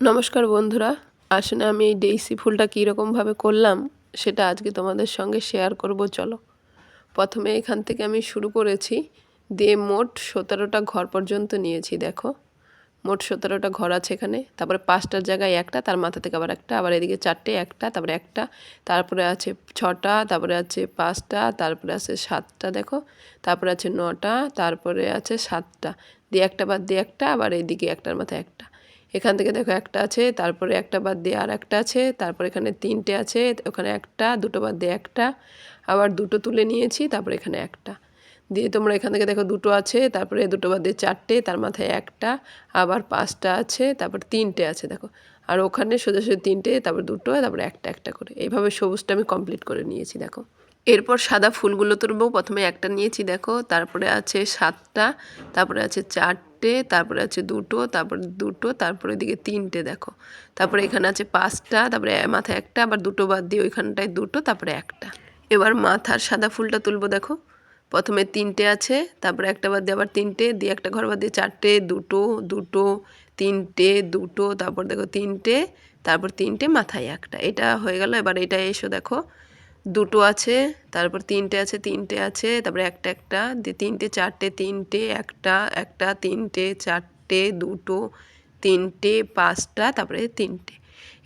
নমস্কার বন্ধুরা, আসলে আমি এই ডেইসি ফুলটা কীরকমভাবে করলাম সেটা আজকে তোমাদের সঙ্গে শেয়ার করব, চলো। প্রথমে এখান থেকে আমি শুরু করেছি, দিয়ে মোট সতেরোটা ঘর পর্যন্ত নিয়েছি, দেখো। মোট সতেরোটা ঘর আছে এখানে, তারপরে পাঁচটার জায়গায় একটা, তার মাথা থেকে আবার একটা, আবার এদিকে চারটে, একটা, তারপরে একটা, তারপরে আছে ছটা, তারপরে আছে পাঁচটা, তারপরে আছে সাতটা, দেখো। তারপরে আছে নটা, তারপরে আছে সাতটা, দিয়ে একটা বাদ দিয়ে একটা, আবার এইদিকে একটার মাথায় একটা। এখান থেকে দেখো একটা আছে, তারপরে একটা বাদ দিয়ে আর একটা আছে, তারপর এখানে তিনটে আছে, ওখানে একটা, দুটো বাদ দিয়ে একটা, আবার দুটো তুলে নিয়েছি, তারপরে এখানে একটা। দিয়ে তোমরা এখান থেকে দেখো দুটো আছে, তারপরে দুটো বাদ দিয়ে চারটে, তার মাথায় একটা, আবার পাঁচটা আছে, তারপর তিনটে আছে দেখো। আর ওখানে সোজা সোজা তিনটে, তারপর দুটো, তারপরে একটা একটা করে। এইভাবে সবুজটা আমি কমপ্লিট করে নিয়েছি দেখো। এরপর সাদা ফুলগুলো তুলবো। প্রথমে একটা নিয়েছি, দেখো। তারপরে আছে সাতটা, তারপরে আছে চারটে, তারপরে আছে দুটো, তারপরে দুটো, তারপরে দিকে তিনটে, দেখো। তারপরে এখানে আছে পাঁচটা, তারপরে মাথায় একটা, আবার দুটো বাদ দিয়ে ওইখানটায় দুটো, তারপরে একটা। এবার মাথার সাদা ফুলটা তুলবো, দেখো। প্রথমে তিনটে আছে, তারপরে একটা বাদ দিয়ে আবার তিনটে, দিয়ে একটা ঘর বাদ দিয়ে চারটে, দুটো দুটো, তিনটে, দুটো, তারপর দেখো তিনটে, তারপর তিনটে, মাথায় একটা। এটা হয়ে গেল, এবার এটা এসো, দেখো। দুটো আছে, তারপর তিনটে আছে তিনটে আছে, তারপরে একটা একটা, দিয়ে তিনটে, চারটে, তিনটে, একটা একটা, তিনটে, চারটে, দুটো, তিনটে, পাঁচটা, তারপরে তিনটে।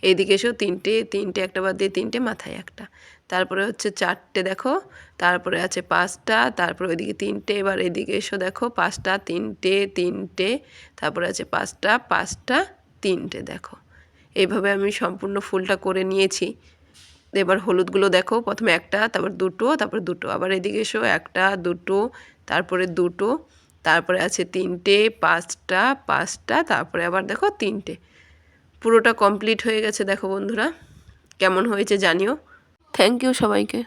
এইদিকে এসো, তিনটে তিনটে একটা বাদ দিয়ে তিনটে, মাথায় একটা। তারপরে হচ্ছে চারটে দেখো, তারপরে আছে পাঁচটা, তারপরে ওইদিকে তিনটে, এবার এদিকে এসো দেখো, পাঁচটা, তিনটে তিনটে, তারপরে আছে পাঁচটা পাঁচটা, তিনটে দেখো। এইভাবে আমি সম্পূর্ণ ফুলটা করে নিয়েছি। এবার হলুদগুলো দেখো, প্রথমে একটা, তারপর দুটো তারপর দুটো। আবার এদিকে এসো, একটা, দুটো, তারপরে দুটো, তারপরে আছে তিনটে, পাঁচটা পাঁচটা, তারপরে আবার দেখো তিনটে। পুরোটা কমপ্লিট হয়ে গেছে, দেখো বন্ধুরা। কেমন হয়েছে জানিও। থ্যাংক ইউ সবাইকে।